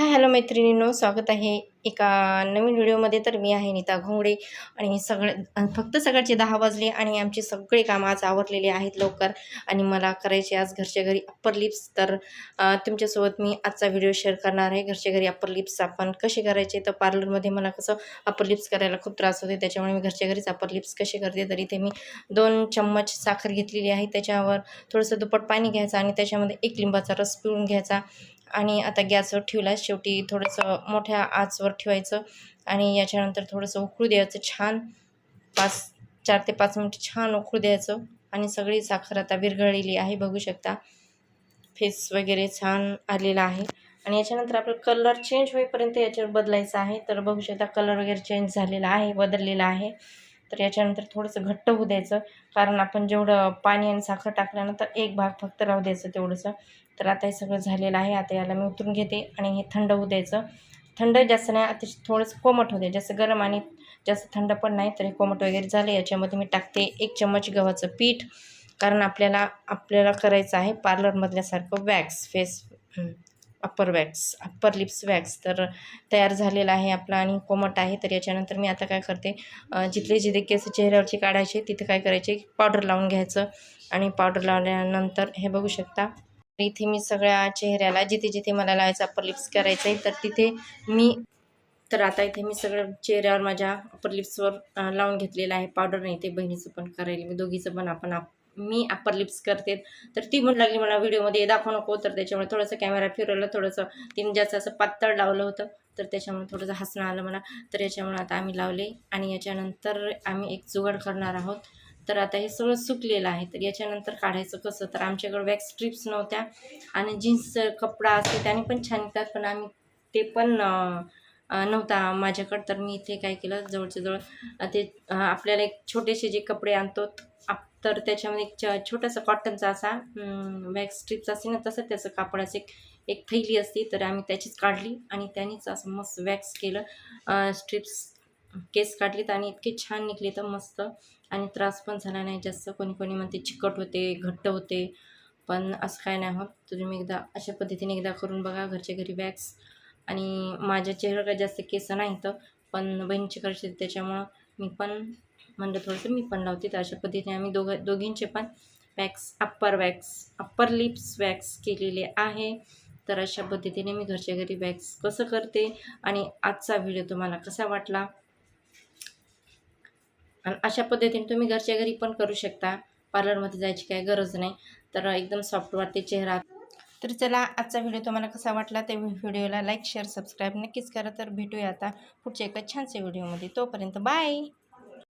Hi hello मैत्रिणींनो स्वागत आहे एका नवीन व्हिडिओमध्ये. तर मी आहे नीता घोंगडे आणि सगळे फक्त सकाळचे दहा वाजले आणि आमचे सगळे कामं आज आवरलेले आहेत लवकर आणि मला करायचे आज घरच्या घरी अप्पर लिप्स तर तुमच्यासोबत मी आजचा व्हिडिओ शेअर करणार आहे. घरच्या घरी अप्पर लिप्स आपण कसे करायचे? तर पार्लरमध्ये मला कसं अप्पर लिप्स करायला खूप त्रास होते त्याच्यामुळे मी घरच्या घरीच अप्पर लिप्स कसे करते? तर इथे मी दोन चम्मच साखर घेतलेली आहे. त्याच्यावर थोडंसं दुप्पट पाणी घ्यायचं आणि त्याच्यामध्ये एक लिंबाचा रस पिळून घ्यायचा. आणि आता गॅसवर ठेवला शेवटी थोडंसं मोठ्या आचवर ठेवायचं आणि याच्यानंतर थोडंसं उकळू द्यायचं छान. पाच चार ते पाच मिनटं छान उकळू द्यायचं आणि सगळी साखर आता विरघळलेली आहे बघू शकता. फेस वगैरे छान आलेला आहे. आणि याच्यानंतर आपलं कलर चेंज होईपर्यंत याच्यावर बदलायचं आहे. तर बघू शकता कलर वगैरे चेंज झालेला आहे बदललेला आहे. तर याच्यानंतर थोडंसं घट्ट होऊ द्यायचं. कारण आपण जेवढं पाणी आणि साखर टाकल्यानंतर एक भाग फक्त राहू द्यायचं तेवढंसं. तर आता हे सगळं झालेलं आहे. आता याला मी उतरून घेते आणि हे थंड होऊ द्यायचं. थंड जास्त नाही अतिशय थोडंसं कोमट होते जास्त गरम आणि जास्त थंड पण नाही तर हे कोमट वगैरे झालं. याच्यामध्ये मी टाकते एक चम्मच गव्हाचं पीठ. कारण आपल्याला आपल्याला करायचं आहे पार्लरमधल्यासारखं wax face upper wax upper lips wax तर तयार झालेला आहे आपला आणि कोमट आहे तर याच्यानंतर मी आता काय करते जिथले जिथे केस चेहऱ्यावरचे काढायचे तिथे काय करायचे पावडर लावून घ्यायचं आणि पावडर लावल्यानंतर हे बघू शकता इथे मी सगळ्या चेहऱ्याला जिथे जिथे मला लावायचं अप्पर लिप्स करायचं आहे तर तिथे मी तर आता इथे मी सगळं चेहऱ्यावर माझ्या अप्पर लिप्सवर लावून घेतलेलं आहे पावडर नाही ते बहिणीचं पण करायला मी दोघीचं पण आपण आप मी अप्पर लिप्स करते. तर ती म्हणू लागली मला व्हिडिओमध्ये दाखवू नको. तर त्याच्यामुळे थोडंसं कॅमेरा फिरवलं थोडंसं तिने जास्त असं पातळ लावलं होतं. तर त्याच्यामुळे थोडंसं हसणं आलं मला. तर याच्यामुळे आता आम्ही लावले आणि याच्यानंतर आम्ही एक जुगाड करणार आहोत. तर आता हे सगळं सुकलेलं आहे. तर याच्यानंतर काढायचं कसं? तर आमच्याकडे वॅक्स स्ट्रिप्स नव्हत्या आणि जीन्स कपडा असते त्याने पण छान येतात. पण आम्ही ते पण नव्हता माझ्याकडं. तर मी इथे काय केलं? जवळच्या जवळ ते आपल्याला एक छोटेसे जे कपडे आणतो आप तर त्याच्यामध्ये एक छ छोटासा कॉटनचा असा वॅक्स स्ट्रिप्स असते ना तसं त्याचं कापड एक एक थैली असते. तर आम्ही त्याचीच काढली आणि त्यानेच असं मस्त वॅक्स केलं. स्ट्रिप्स केस काढलीत आणि इतके छान निघले तर मस्त. आणि त्रास पण झाला नाही जास्त. कोणी कोणी म्हणते चिकट होते घट्ट होते. पण असं काय नाही होत. तुम्ही एकदा अशा पद्धतीने एकदा करून बघा. घरच्या घरी वॅक्स आणि माझ्या चेहऱ्यावर काही जास्त केस नाही तर पण बहिणीचे करायचे त्याच्यामुळं मी पण म्हणलं थोडंसं मी पण लावते तर अशा पद्धतीने. आम्ही दोघं दोघींचे पण wax upper wax upper lips wax केलेले आहे. तर अशा पद्धतीने मी घरच्या घरी वॅक्स कसं करते आणि आजचा व्हिडिओ तुम्हाला कसा वाटला? आणि अशा पद्धतीने तुम्ही घरच्या घरी पण करू शकता. पार्लरमध्ये जायची काही गरज नाही. तर एकदम सॉफ्ट वाटते चेहरा. तर चला आजचा व्हिडिओ तुम्हाला कसा वाटला ते व्हिडिओला लाईक शेअर सबस्क्राईब नक्कीच करा. तर भेटूया आता पुढच्या एका छानशा व्हिडिओमध्ये तोपर्यंत बाय